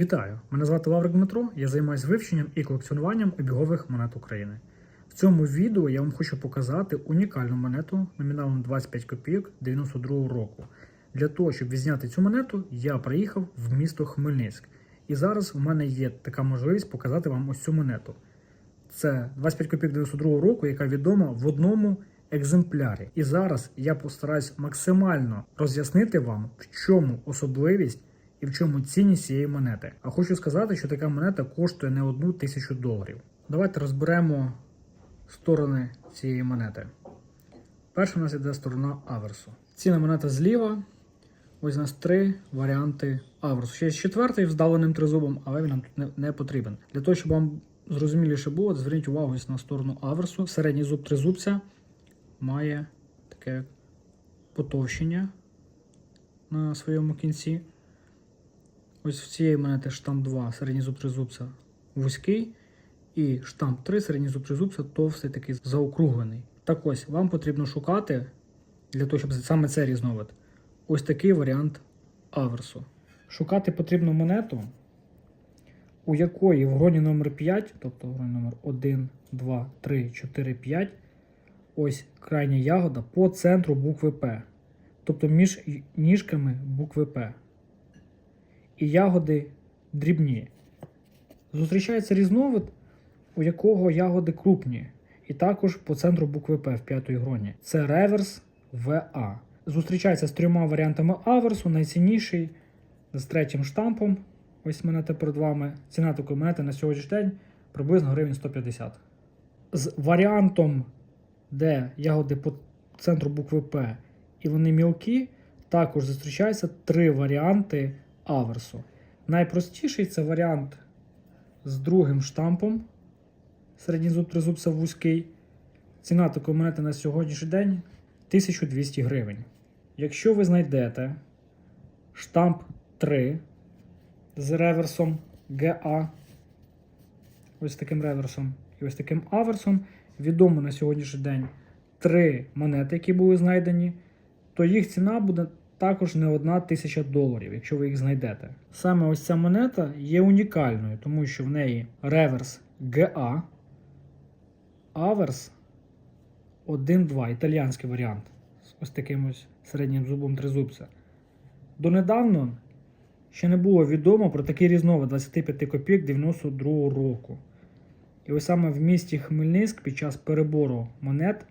Вітаю! Мене звати Лаврик Дмитро. Я займаюся вивченням і колекціонуванням обігових монет України. В цьому відео я вам хочу показати унікальну монету номіналом 25 копійок 92 року. Для того, щоб відзняти цю монету, я приїхав в місто Хмельницьк. І зараз у мене є така можливість показати вам ось цю монету. Це 25 копійок 92 року, яка відома в одному екземплярі. І зараз я постараюсь максимально роз'яснити вам, в чому особливість і в чому цінність цієї монети. А хочу сказати, що така монета коштує не одну тисячу доларів. Давайте розберемо сторони цієї монети. Перша у нас іде сторона аверсу. Ціна монета зліва. Ось у нас три варіанти аверсу. Ще є четвертий вдаленим тризубом, але він нам тут не, не потрібен. Для того, щоб вам зрозуміліше було, зверніть увагу ось на сторону аверсу. Середній зуб тризубця має таке потовщення на своєму кінці. Ось в цієї монети штамп 2, середній зуб тризубця вузький, і штамп 3, середній зуб тризубця товстий такий заокруглений. Так ось, вам потрібно шукати, для того, щоб саме це різновид, ось такий варіант аверсу. Шукати потрібну монету, у якої в гроні номер 5, тобто в гроні номер 1, 2, 3, 4, 5, ось крайня ягода по центру букви П. Тобто між ніжками букви П і ягоди дрібні. Зустрічається різновид, у якого ягоди крупні, і також по центру букви П в п'ятій гроні. Це реверс ВА. Зустрічається з трьома варіантами аверсу. Найцінніший з третім штампом. Ось монета перед вами. Ціна такої монети на сьогоднішній день приблизно гривень 150. З варіантом, де ягоди по центру букви П і вони мілкі, також зустрічаються три варіанти аверсу. Найпростіший це варіант з другим штампом. Середній зуб тризубця вузький. Ціна такої монети на сьогоднішній день 1200 гривень. Якщо ви знайдете штамп 3 з реверсом GA, ось таким реверсом і ось таким аверсом, відомо на сьогоднішній день три монети, які були знайдені, то їх ціна буде також не одна тисяча доларів, якщо ви їх знайдете. Саме ось ця монета є унікальною, тому що в неї реверс GA, аверс 1-2, італіянський варіант з ось таким ось середнім зубом тризубця. Донедавно ще не було відомо про такий різновид 25 копійок 92 року. І ось саме в місті Хмельницьк під час перебору монет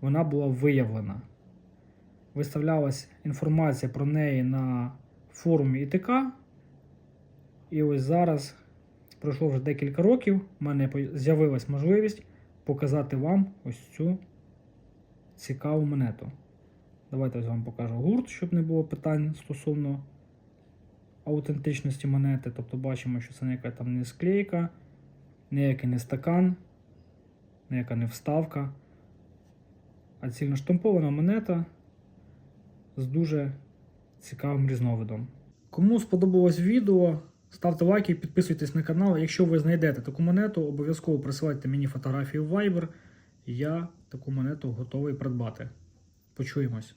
вона була виявлена виставлялась інформація про неї на форумі ІТК. І ось зараз пройшло вже декілька років, в мене з'явилась можливість показати вам ось цю цікаву монету. Давайте ось вам покажу гурт, щоб не було питань стосовно аутентичності монети. Тобто бачимо, що це ніяка там не склейка, ніякий не стакан, ніяка не вставка, а цільноштампована монета з дуже цікавим різновидом. Кому сподобалось відео, ставте лайки підписуйтесь на канал. Якщо ви знайдете таку монету, обов'язково присилайте мені фотографію в Viber. Я таку монету готовий придбати. Почуємось.